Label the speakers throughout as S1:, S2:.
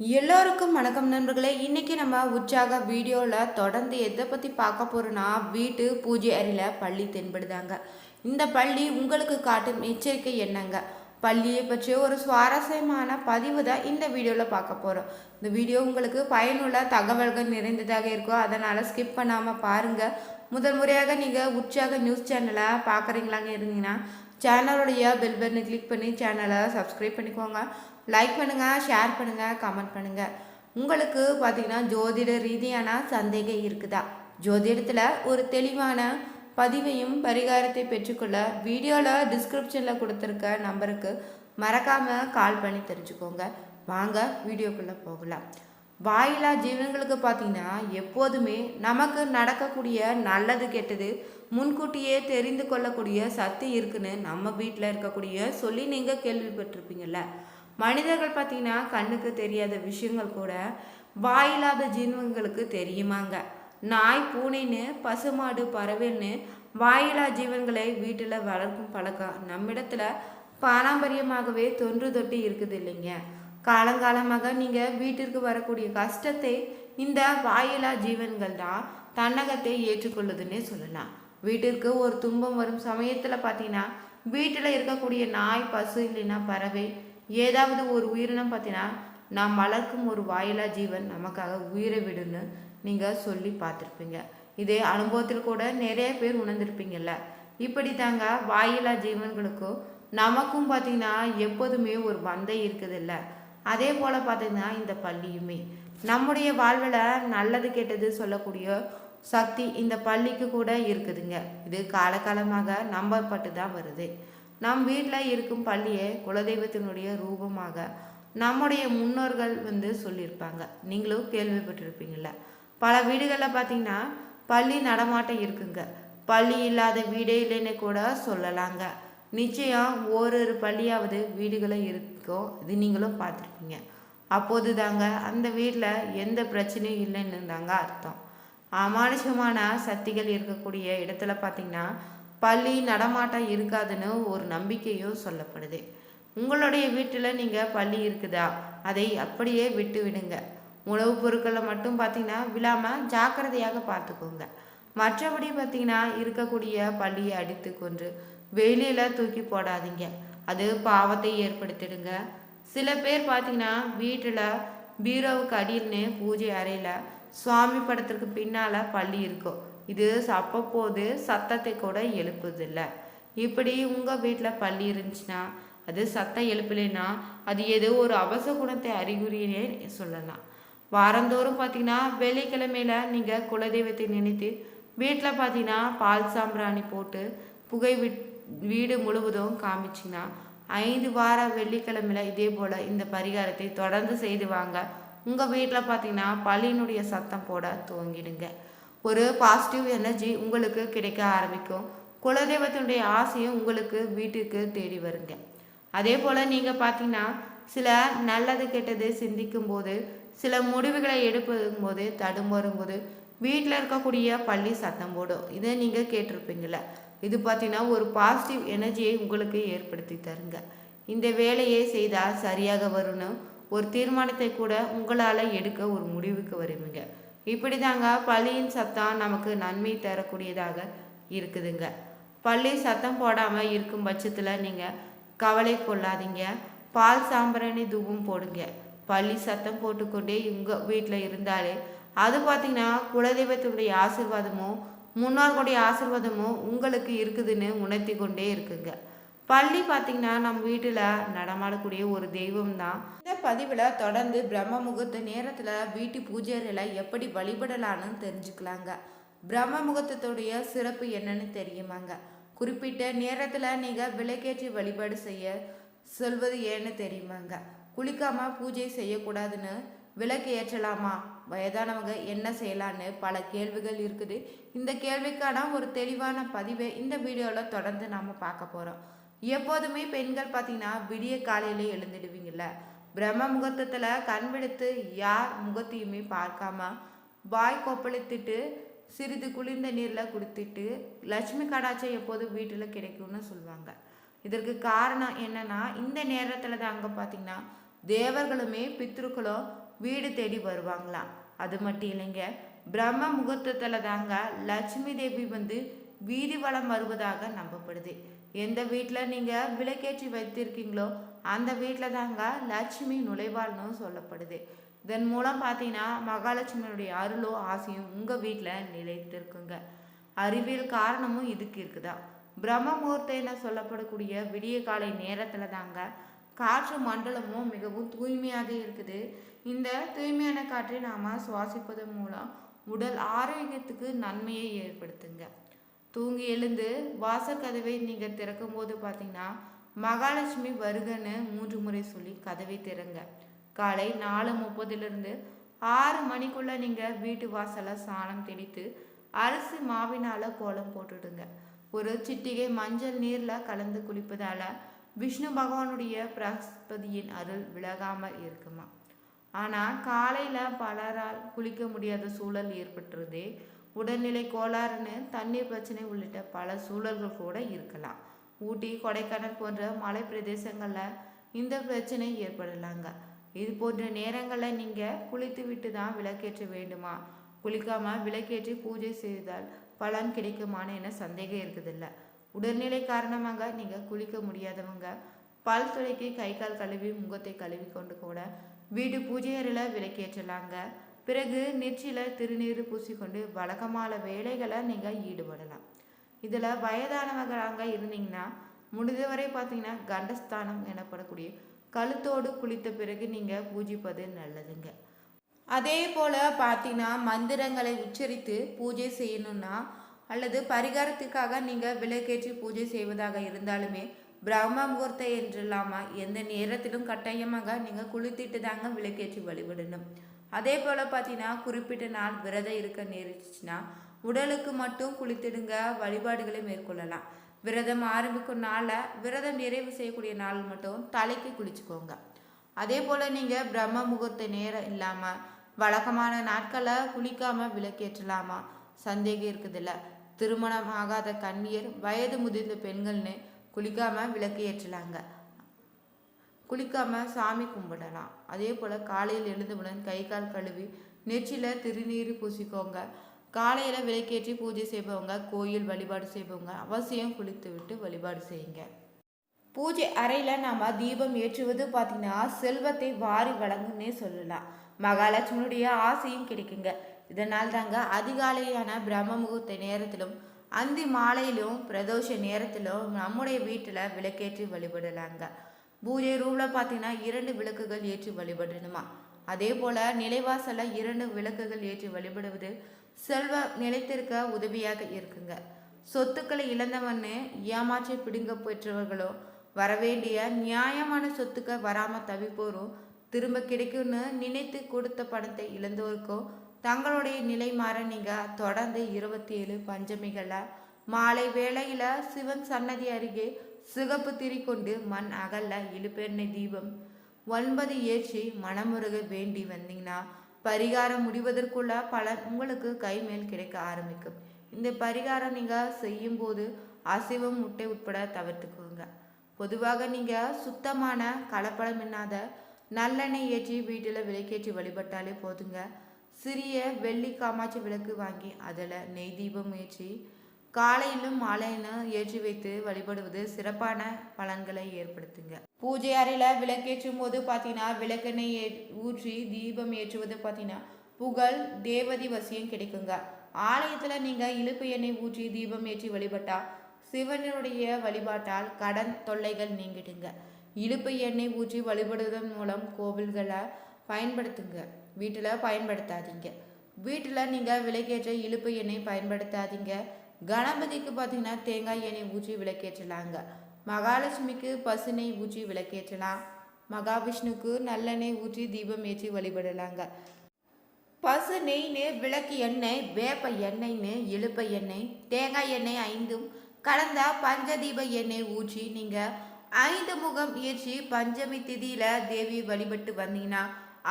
S1: எல்லோருக்கும் வணக்கம் நண்பர்களே. இன்றைக்கி நம்ம உற்சாக வீடியோவில் தொடர்ந்து எதை பற்றி பார்க்க போகிறோன்னா வீட்டு பூஜை அறையில் பள்ளி தென்படுதாங்க. இந்த பள்ளி உங்களுக்கு காட்டும் எச்சரிக்கை என்னங்க? பள்ளியை பற்றிய ஒரு சுவாரஸ்யமான பதிவு தான் இந்த வீடியோவில் பார்க்க போகிறோம் இந்த வீடியோ உங்களுக்கு பயனுள்ள தகவல்கள் நிறைந்ததாக இருக்கும். அதனால் ஸ்கிப் பண்ணாமல் பாருங்கள் முதல் முறையாக நீங்கள் உற்சாக நியூஸ் சேனலை பார்க்குறீங்களாங்க இருந்தீங்கன்னா சேனலுடைய பெல் பட்டனை கிளிக் பண்ணி சேனலை சப்ஸ்கிரைப் பண்ணிக்கோங்க. லைக் பண்ணுங்கள் ஷேர் பண்ணுங்கள் கமெண்ட் பண்ணுங்கள் உங்களுக்கு பார்த்தீங்கன்னா ஜோதிட ரீதியான சந்தேகம் இருக்குதா? ஜோதிடத்தில் ஒரு தெளிவான பதிவையும் பரிகாரத்தை பெற்றுக்கொள்ள வீடியோவில் டிஸ்கிரிப்ஷனில் கொடுத்துருக்க நம்பருக்கு மறக்காமல் கால் பண்ணி தெரிஞ்சுக்கோங்க. வாங்க வீடியோக்குள்ளே போகலாம். வாயிலா ஜீவன்களுக்கு பார்த்தீங்கன்னா எப்போதுமே நமக்கு நடக்கக்கூடிய நல்லது கெட்டது முன்கூட்டியே தெரிந்து கொள்ளக்கூடிய சக்தி இருக்குன்னு நம்ம வீட்டில் இருக்கக்கூடிய சொல்லி நீங்கள் கேள்விப்பட்டிருப்பீங்கள்ல மனிதர்கள் பார்த்தீங்கன்னா கண்ணுக்கு தெரியாத விஷயங்கள் கூட வாயில்லாத ஜீவன்களுக்கு தெரியுமாங்க. நாய் பூனைன்னு பசுமாடு பறவைன்னு வாயிலா ஜீவன்களை வீட்டில் வளர்க்கும் பழக்கம் நம்மிடத்துல பாரம்பரியமாகவே தொன்று தொட்டி இருக்குது இல்லைங்க. காலங்காலமாக நீங்கள் வீட்டிற்கு வரக்கூடிய கஷ்டத்தை இந்த வாயிலா ஜீவன்கள் தான் தன்னகத்தை ஏற்றுக்கொள்ளுதுன்னே சொல்லலாம். வீட்டிற்கு ஒரு துன்பம் வரும் சமயத்தில் பார்த்தீங்கன்னா வீட்டில் இருக்கக்கூடிய நாய் பசு இல்லைன்னா பறவை ஏதாவது ஒரு உயிரினம் பார்த்தீங்கன்னா நாம் வளர்க்கும் ஒரு வாயிலா ஜீவன் நமக்காக உயிரை விடுன்னு நீங்கள் சொல்லி பார்த்துருப்பீங்க. இதே அனுபவத்தில் கூட நிறைய பேர் உணர்ந்திருப்பீங்கல்ல. இப்படி தாங்க வாயிலா ஜீவன்களுக்கும் நமக்கும் பார்த்தீங்கன்னா எப்போதுமே ஒரு பந்தம் இருக்குதுல்ல. அதே போல் பார்த்தீங்கன்னா இந்த பள்ளியுமே. நம்முடைய வாழ்வில் நல்லது கெட்டது சொல்லக்கூடிய சக்தி இந்த பள்ளிக்கு கூட இருக்குதுங்க. இது காலகாலமாக நம்பப்பட்டு தான் வருது. நம் வீட்டில் இருக்கும் பள்ளியை குலதெய்வத்தினுடைய ரூபமாக. நம்முடைய முன்னோர்கள் வந்து சொல்லியிருப்பாங்க. நீங்களும் கேள்விப்பட்டிருப்பீங்கள பல வீடுகளில் பார்த்தீங்கன்னா பள்ளி நடமாட்டம் இருக்குங்க. பள்ளி இல்லாத வீடே இல்லைன்னு கூட சொல்லலாங்க. நிச்சயம் ஓரொரு பள்ளியாவது வீடுகளும் இருக்கும் இது நீங்களும் பார்த்துருப்பீங்க. அப்போது தாங்க அந்த வீட்டில் எந்த பிரச்சனையும் இல்லைன்னு தாங்க அர்த்தம். அமானுஷமான சக்திகள் இருக்கக்கூடிய இடத்துல பார்த்தீங்கன்னா பள்ளி நடமாட்டம் இருக்காதுன்னு ஒரு நம்பிக்கையும் சொல்லப்படுது. உங்களுடைய வீட்டில் நீங்கள் பள்ளி இருக்குதா? அதை அப்படியே விட்டு விடுங்க. உணவுப் பொருட்களை மட்டும் பார்த்தீங்கன்னா விழாமல் ஜாக்கிரதையாக பார்த்துக்கோங்க மற்றபடி பார்த்தீங்கன்னா இருக்கக்கூடிய பள்ளியை அடித்து கொன்று வெளியில் தூக்கி போடாதீங்க. அது பாவத்தை ஏற்படுத்திடுங்க. சில பேர் பார்த்தீங்கன்னா வீட்டில் பீரோவுக்கு அடியில்னு பூஜை அறையில் சுவாமி படத்திற்கு பின்னால் பள்ளி இருக்கும். இது சப்பப்போது சத்தத்தை கூட எழுப்புதில்ல. இப்படி உங்கள் வீட்டில் பள்ளி இருந்துச்சுன்னா அது சத்தம் எழுப்பலைன்னா அது ஏதோ ஒரு அவசர குணத்தை அறிகுறினே சொல்லலாம். வாரந்தோறும் பார்த்தீங்கன்னா வெள்ளிக்கிழமையில நீங்கள் குலதெய்வத்தை நினைத்து வீட்டில் பார்த்தீங்கன்னா பால் சாம்பிராணி போட்டு புகை விட் வீடு முழுவதும் காமிச்சிங்கன்னா ஐந்து வார வெள்ளிக்கிழமையில் இதே போல் இந்த பரிகாரத்தை தொடர்ந்து செய்து வாங்க. உங்கள் வீட்டில் பார்த்தீங்கன்னா பள்ளியினுடைய சத்தம் போட துவங்கிடுங்க. ஒரு பாசிட்டிவ் எனர்ஜி உங்களுக்கு கிடைக்க ஆரம்பிக்கும். குலதெய்வத்தினுடைய ஆசையும் உங்களுக்கு வீட்டுக்கு தேடி வருங்க. அதே போல் நீங்கள் பார்த்தீங்கன்னா சில நல்லது கெட்டது சிந்திக்கும் போது சில முடிவுகளை எடுப்பதும் போது தடுமாறும் போது வீட்டில் இருக்கக்கூடிய பள்ளி சத்தம் போடும். இதை நீங்கள் கேட்டிருப்பீங்கள இது பார்த்தீங்கன்னா ஒரு பாசிட்டிவ் எனர்ஜியை உங்களுக்கு ஏற்படுத்தி தருங்க. இந்த வேலையை செய்தால் சரியாக வரும்னு ஒரு தீர்மானத்தை கூட உங்களால் எடுக்க ஒரு முடிவுக்கு வருவீங்க. இப்படி தாங்க பள்ளியின் சத்தம் நமக்கு நன்மை தரக்கூடியதாக இருக்குதுங்க. பள்ளி சத்தம் போடாமல் இருக்கும் பட்சத்தில் நீங்கள் கவலை கொள்ளாதீங்க. பால் சாம்பிராணி தூபம் போடுங்க. பள்ளி சத்தம் போட்டுக்கொண்டே உங்கள் வீட்டில் இருந்தாலே அது பார்த்தீங்கன்னா குலதெய்வத்துடைய ஆசிர்வாதமும் முன்னோர்களுடைய ஆசிர்வாதமும் உங்களுக்கு இருக்குதுன்னு உணர்த்தி கொண்டே இருக்குங்க. பள்ளி பார்த்தீங்கன்னா நம்ம வீட்டில் நடமாடக்கூடிய ஒரு தெய்வம் தான் இந்த பதிவில் தொடர்ந்து பிரம்ம முகூர்த்த நேரத்தில் வீட்டு பூஜைகளை எப்படி வழிபடலான்னு தெரிஞ்சுக்கலாங்க. பிரம்ம முகூர்த்தத்துடைய சிறப்பு என்னன்னு தெரியுமாங்க? குறிப்பிட்ட நேரத்தில் நீங்கள் விளக்கேற்றி வழிபாடு செய்ய சொல்வது ஏன்னு தெரியுமாங்க? குளிக்காமல் பூஜை செய்யக்கூடாதுன்னு விளக்கு ஏற்றலாமா? வயதானவங்க என்ன செய்யலான்னு பல கேள்விகள் இருக்குது. இந்த கேள்விக்கான ஒரு தெளிவான பதிவை இந்த வீடியோவில் தொடர்ந்து நாம் பார்க்க போகிறோம் எப்போதுமே பெண்கள் பார்த்தீங்கன்னா விடிய காலையில் எழுந்துடுவீங்கள்ல பிரம்ம முகூர்த்தத்தில் கண் விடுத்து யார் முகத்தையுமே பார்க்காம வாய் கொப்பளித்துட்டு சிறிது குளிர்ந்த நீரில் குடித்துட்டு லட்சுமி கடாச்சம் எப்போதும் வீட்டில் கிடைக்கும்னு சொல்லுவாங்க இதற்கு காரணம் என்னன்னா இந்த நேரத்தில் தான் அங்கே பார்த்தீங்கன்னா தேவர்களுமே பித்ருக்களும் வீடு தேடி வருவாங்களாம். அது மட்டும் இல்லைங்க பிரம்ம முகூர்த்தத்தில் தாங்க லட்சுமி தேவி வந்து வீதி வளம் வருவதாக நம்பப்படுது. எந்த வீட்டில் நீங்கள் விளக்கேற்றி வைத்திருக்கீங்களோ அந்த வீட்டில் தாங்க லட்சுமி நுழைவாள்னு சொல்லப்படுது. இதன் மூலம் பார்த்தீங்கன்னா மகாலட்சுமியுடைய அருளோ ஆசையும் உங்கள் வீட்டில் நிலைத்திருக்குங்க. அறிவியல் காரணமும் இதுக்கு இருக்குதா? பிரம்ம முகூர்த்தம் என சொல்லப்படக்கூடிய விடிய காலை நேரத்தில் தாங்க காற்று மண்டலமும் மிகவும் தூய்மையாக இருக்குது. இந்த தூய்மையான காற்றை நாம் சுவாசிப்பதன் மூலம் உடல் ஆரோக்கியத்துக்கு நன்மையை ஏற்படுத்துங்க. தூங்கி எழுந்து வாசக்கதவை நீங்கள் திறக்கும் போது பார்த்தீங்கன்னா மகாலட்சுமி வருகன்னு மூன்று முறை சொல்லி கதவை திறங்க. காலை நாலு முப்பதுலேருந்து ஆறு மணிக்குள்ளே நீங்கள் வீட்டு வாசலை சாணம் தெளித்து அரிசி மாவினால் கோலம் போட்டுடுங்க. ஒரு சிட்டிகை மஞ்சள் நீரில் கலந்து குளிப்பதால் விஷ்ணு பகவானுடைய பிரகஸ்பதியின் அருள் விலகாமல் இருக்குமா? ஆனால் காலையில் பலரால் குளிக்க முடியாத சூழல் ஏற்பட்டுருதே. உடல்நிலை கோளாறுன்னு தண்ணீர் பிரச்சனை உள்ளிட்ட பல சூழல்கள் கூட இருக்கலாம். ஊட்டி கொடைக்கானல் போன்ற மலை பிரதேசங்களில் இந்த பிரச்சனை ஏற்படலாங்க. இது போன்ற நேரங்களில் நீங்கள் குளித்து விட்டு தான் விளக்கேற்ற வேண்டுமா? குளிக்காமல் விளக்கேற்றி பூஜை செய்தால் பலன் கிடைக்குமான்னு என சந்தேகம் இருக்குதில்ல? உடல்நிலை காரணமாக நீங்கள் குளிக்க முடியாதவங்க. பல் துளைக்கு கை கால் கழுவி முகத்தை கழுவி கொண்டு கூட வீடு பூஜை அறையில் விளக்கேற்றலாங்க. பிறகு நெற்றியில் திருநீர் பூசிக்கொண்டு வழக்கமான வேலைகளை நீங்கள் ஈடுபடலாம். இதில் வயதானவங்களாங்க இருந்தீங்கன்னா முடிந்தவரை பார்த்தீங்கன்னா கண்டஸ்தானம் எனப்படக்கூடிய கழுத்தோடு குளித்த பிறகு நீங்கள் பூஜிப்பது நல்லதுங்க. அதே போல் பார்த்தீங்கன்னா மந்திரங்களை உச்சரித்து பூஜை செய்யணும்னா அல்லது பரிகாரத்துக்காக நீங்கள் விளக்கேற்றி பூஜை செய்வதாக இருந்தாலுமே பிரம்ம முகூர்த்தம் என்று இல்லாமல் எந்த நேரத்திலும் கட்டாயமாக நீங்கள் குளித்திட்டு தாங்க விளக்கேற்றி வழிபடணும். அதே போல் பார்த்தீங்கன்னா குறிப்பிட்ட நாள் விரதம் இருக்க நேரிச்சுன்னா உடலுக்கு மட்டும் குளித்திடுங்க வழிபாடுகளை மேற்கொள்ளலாம். விரதம் ஆரம்பிக்கும் நாளில் விரதம் நிறைவு செய்யக்கூடிய நாள் மட்டும் தலைக்கு குளிச்சுக்கோங்க. அதே போல் நீங்கள் பிரம்ம முகூர்த்த நேரம் இல்லாமல் வழக்கமான நாட்களில் குளிக்காமல் விளக்கேற்றலாமா? சந்தேகம் இருக்குதுல்ல. திருமணம் ஆகாத கண்ணியர் வயது முதிர்ந்த பெண்கள்னு குளிக்காமல் விளக்கு ஏற்றலாங்க. குளிக்காம சாமி கும்பிடலாம். அதே போல் காலையில் எழுந்தவுடன் கை கால் கழுவி நெற்றியில் திருநீர் பூசிக்கோங்க. காலையில் விளக்கேற்றி பூஜை செய்பவங்க கோயில் வழிபாடு செய்பவங்க அவசியம் குளித்து விட்டு வழிபாடு செய்யுங்க. பூஜை அறையில் நாம் தீபம் ஏற்றுவது பார்த்தீங்கன்னா செல்வத்தை வாரி வழங்குன்னே சொல்லலாம். மகாலட்சுமியுடைய ஆசையும் கிடைக்குங்க. இதனால் தாங்க அதிகாலையான பிரம்ம முகூர்த்த நேரத்திலும் அந்தி மாலையிலும் பிரதோஷ நேரத்திலும் நம்முடைய வீட்டில் விளக்கேற்றி வழிபடலாங்க. பூஜை ரூமில் பார்த்தீங்கன்னா இரண்டு விளக்குகள் ஏற்றி வழிபடணுமா? அதே போல் நிலைவாசலில் இரண்டு விளக்குகள் ஏற்றி வழிபடுவது செல்வ நிலைத்திருக்க உதவியாக இருக்குங்க. சொத்துக்களை இழந்தவன்னு ஏமாற்றி பிடுங்க பெற்றவர்களோ வரவேண்டிய நியாயமான சொத்துக்கள் வராமல் தவிப்போரும் திரும்ப கிடைக்கும்னு நினைத்து கொடுத்த பணத்தை இழந்தோருக்கோ தங்களுடைய நிலை மாற நீங்கள் தொடர்ந்து இருபத்தி ஏழு பஞ்சமிகளில் மாலை வேளையில் சிவன் சன்னதி அருகே சிகப்பு திரி கொண்டு மண் அகல்ல இழுப்பெண்ணெய் தீபம். ஒன்பது ஏற்றி மனமுருக வேண்டி வந்தீங்கன்னா பரிகாரம் முடிவதற்குள்ள பலன் உங்களுக்கு கை மேல் கிடைக்க ஆரம்பிக்கும். இந்த பரிகாரம் நீங்கள் செய்யும்போது அசைவம் முட்டை உட்பட தவிர்த்துக்கோங்க. பொதுவாக நீங்கள் சுத்தமான கலப்படம் இல்லாத நல்லெண்ணெய் ஏற்றி வீட்டில் விளக்கேற்றி வழிபட்டாலே போதுங்க. சிறிய வெள்ளி காமாட்சி விளக்கு வாங்கி அதில் நெய் தீபம் ஏற்றி காலையிலும் மாலையிலும் ஏற்றி வைத்து வழிபடுவது சிறப்பான பலன்களை ஏற்படுத்துங்க. பூஜை அறையில் விளக்கேற்றும் போது பார்த்தீங்கன்னா விளக்கெண்ணெய் ஏ ஊற்றி தீபம் ஏற்றுவது பார்த்தீங்கன்னா புகழ் தேவதி வசியம் கிடைக்குங்க. ஆலயத்தில் நீங்கள் இழுப்பு எண்ணெய் ஊற்றி தீபம் ஏற்றி வழிபட்டா சிவனுடைய வழிபாட்டால் கடன் தொல்லைகள் நீங்கிடுங்க. இழுப்பு எண்ணெய் ஊற்றி வழிபடுவதன் மூலம் கோவில்களை பயன்படுத்துங்க. வீட்டில் பயன்படுத்தாதீங்க. வீட்டில் நீங்கள் விலைக்கேற்ற இழுப்பு எண்ணெய் பயன்படுத்தாதீங்க. கணபதிக்கு பார்த்தீங்கன்னா தேங்காய் எண்ணெய் ஊற்றி விளக்கேற்றலாங்க. மகாலட்சுமிக்கு பசுனை ஊற்றி விளக்கேற்றலாம். மகாவிஷ்ணுக்கு நல்லெண்ணெய் ஊற்றி தீபம் ஏற்றி வழிபடலாங்க. பசு நெய்னு விளக்கு எண்ணெய் வேப்ப எண்ணெய்னு இழுப்ப எண்ணெய் தேங்காய் எண்ணெய் ஐந்தும் கலந்த பஞ்சதீப எண்ணெய் ஊற்றி நீங்கள் ஐந்து முகம் ஏற்றி பஞ்சமி திதியில் தேவி வழிபட்டு வந்தீங்கன்னா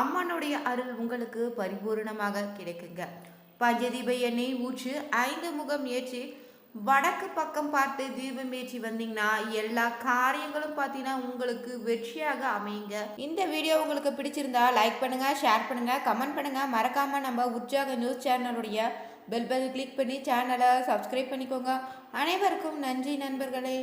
S1: அம்மனுடைய அருள் உங்களுக்கு பரிபூர்ணமாக கிடைக்குங்க. பஞ்சதீப எண்ணெய் ஊற்று ஐந்து முகம் ஏற்றி வடக்கு பக்கம் பார்த்து தீபம் ஏற்றி வந்தீங்கன்னா எல்லா காரியங்களும் பார்த்தீங்கன்னா உங்களுக்கு வெற்றியாக அமையுங்க. இந்த வீடியோ உங்களுக்கு பிடிச்சிருந்தா லைக் பண்ணுங்க ஷேர் பண்ணுங்க கமெண்ட் பண்ணுங்க. மறக்காம நம்ம உற்சாக நியூஸ் சேனலுடைய பெல் பெல் கிளிக் பண்ணி சேனலை சப்ஸ்கிரைப் பண்ணிக்கோங்க. அனைவருக்கும் நன்றி நண்பர்களே.